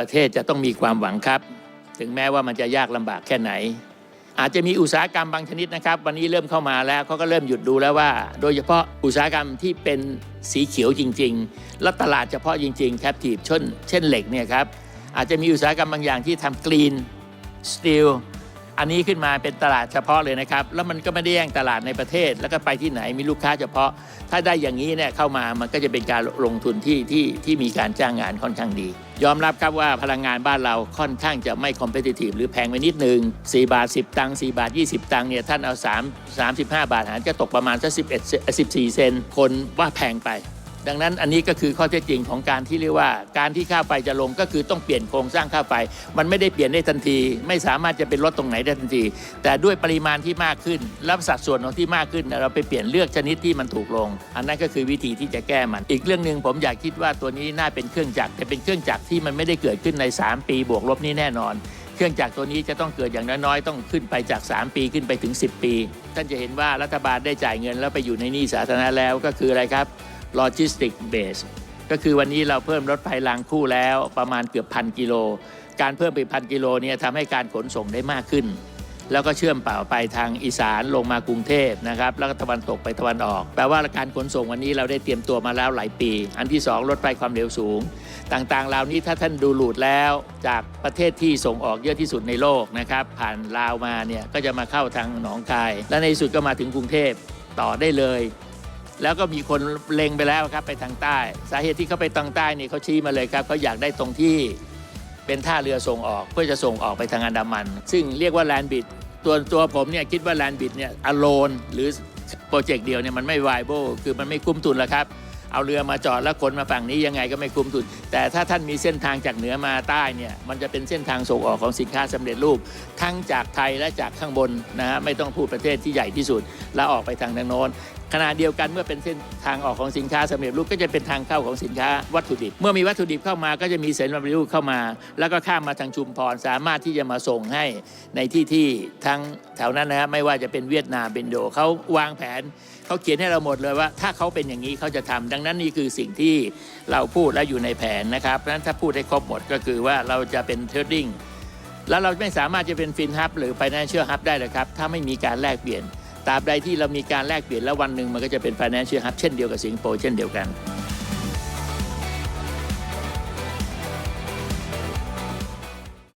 ประเทศจะต้องมีความหวังครับ ถึงแม้ว่ามันจะยากลำบากแค่ไหน อาจจะมีอุตสาหกรรมบางชนิดนะครับ วันนี้เริ่มเข้ามาแล้วเขาก็เริ่มหยุดดูแล้วว่า โดยเฉพาะอุตสาหกรรมที่เป็นสีเขียวจริง ๆ และตลาดเฉพาะจริงๆครับทีบเช่นเช่นเหล็กเนี่ยครับอาจจะมีอุตสาหกรรมบางอย่างที่ทำกรีนสตีลอันนี้ขึ้นมาเป็นตลาดเฉพาะเลยนะครับ แล้วมันก็ไม่ได้แย่งตลาดในประเทศ แล้วก็ไปที่ไหนมีลูกค้าเฉพาะ ถ้าได้อย่างนี้เนี่ยเข้ามามันก็จะเป็นการลงทุนที่ที่ที่มีการจ้างงานค่อนข้างดี ยอมรับครับว่าพลังงานบ้านเราค่อนข้างจะไม่คอมเพติทีฟหรือแพงไปนิดนึง 4 บาท 10 ตังค์4บาท 20 ตังค์เนี่ยท่านเอา 3 35 บาทหารก็ตกประมาณสัก11 14 เซนคนว่าแพงไป ดังนั้นอันนี้ก็คือข้อเท็จจริงของการที่เรียกว่า การที่ค่าไฟจะลงก็คือต้องเปลี่ยนโครงสร้างค่าไฟ มันไม่ได้เปลี่ยนได้ทันที ไม่สามารถจะเป็นลดตรงไหนได้ทันที แต่ด้วยปริมาณที่มากขึ้นและสัดส่วนของที่มากขึ้น เราไปเปลี่ยนเลือกชนิดที่มันถูกลง อันนั้นก็คือวิธีที่จะแก้มัน อีกเรื่องหนึ่งผมอยากคิดว่าตัวนี้น่าเป็นเครื่องจักรแต่เป็นเครื่องจักรที่มันไม่ได้เกิดขึ้นใน 3 ปีบวกลบนี้แน่นอนเครื่องจักรตัวนี้จะต้องเกิดอย่างน้อยๆ ต้องขึ้นไปจาก 3 ปีขึ้นไปถึง 10 ปี ท่านจะเห็นว่ารัฐบาลได้จ่ายเงินแล้วไปอยู่ในหนี้สาธารณะแล้วก็คืออะไรครับ logistic base ก็คือวันนี้เราเพิ่มรถไฟรางคู่แล้วประมาณเกือบพันกิโล การเพิ่มไปพันกิโลเนี่ยทำให้การขนส่งได้มากขึ้น แล้วก็เชื่อมเป่าไปทางอีสานลงมากรุงเทพนะครับแล้วก็ตะวันตกไปตะวันออกแปลว่าการขนส่งวันนี้เราได้เตรียมตัวมาแล้วหลายปี อันที่ 2 รถไฟความเร็วสูง ต่างๆเหล่านี้ถ้าท่านดูหลูดแล้วจากประเทศที่ส่งออกเยอะที่สุดในโลกนะครับผ่านลาวมาเนี่ยก็จะมาเข้าทางหนองคาย และในที่สุดก็มาถึงกรุงเทพต่อได้เลย แล้วก็มีคนเล็งไปแล้วครับไปทางใต้ สาเหตุที่เขาไปทางใต้นี่เขาชี้มาเลยครับเขาอยากได้ตรงที่เป็นท่าเรือส่งออกเพื่อจะส่งออกไปทางอันดามัน ซึ่งเรียกว่าแลนบิดตัวตัวผมเนี่ยคิดว่าแลนบิดเนี่ยอโลนหรือโปรเจกต์เดียวเนี่ยมันไม่ viable คือมันไม่คุ้มทุนแล้วครับ เอาเรือมาจอดแล้วคนมาฝั่งนี้ยังไงก็ไม่คุ้มทุน แต่ถ้าท่านมีเส้นทางจากเหนือมาใต้เนี่ยมันจะเป็นเส้นทางส่งออกของสินค้าสำเร็จรูป ทั้งจากไทยและจากข้างบนนะฮะไม่ต้องพูดประเทศที่ใหญ่ที่สุด แล้วออกไปทางทางโน้น ขณะเดียวกันเมื่อเป็นเส้นทางออกของสินค้าสำเร็จรูปก็จะเป็นทางเข้าของสินค้าวัตถุดิบ เมื่อมีวัตถุดิบเข้ามาก็จะมีเส้นสำเร็จรูปเข้ามา แล้วก็ข้ามมาทางชุมพรสามารถที่จะมาส่งให้ในที่ที่ทั้งแถวนั้นนะฮะไม่ว่าจะเป็นเวียดนามเป็นโดเขาวางแผนเขาเขียนให้เราหมดเลยว่า ถ้าเขาเป็นอย่างนี้เขาจะทำดังนั้นนี่คือสิ่งที่เราพูดและอยู่ในแผนนะครับเพราะฉะนั้นถ้าพูดให้ครบหมดก็คือว่าเราจะเป็นเทรดดิ้งแล้วเราไม่สามารถจะเป็นฟินฮับหรือ Financial Hub ได้เลยครับถ้าไม่มีการแลกเปลี่ยน ตราบใดที่เรามีการแลกเปลี่ยนแล้ววันหนึ่งมันก็จะเป็น Financial Hub เช่นเดียวกับสิงคโปร์เช่นเดียวกัน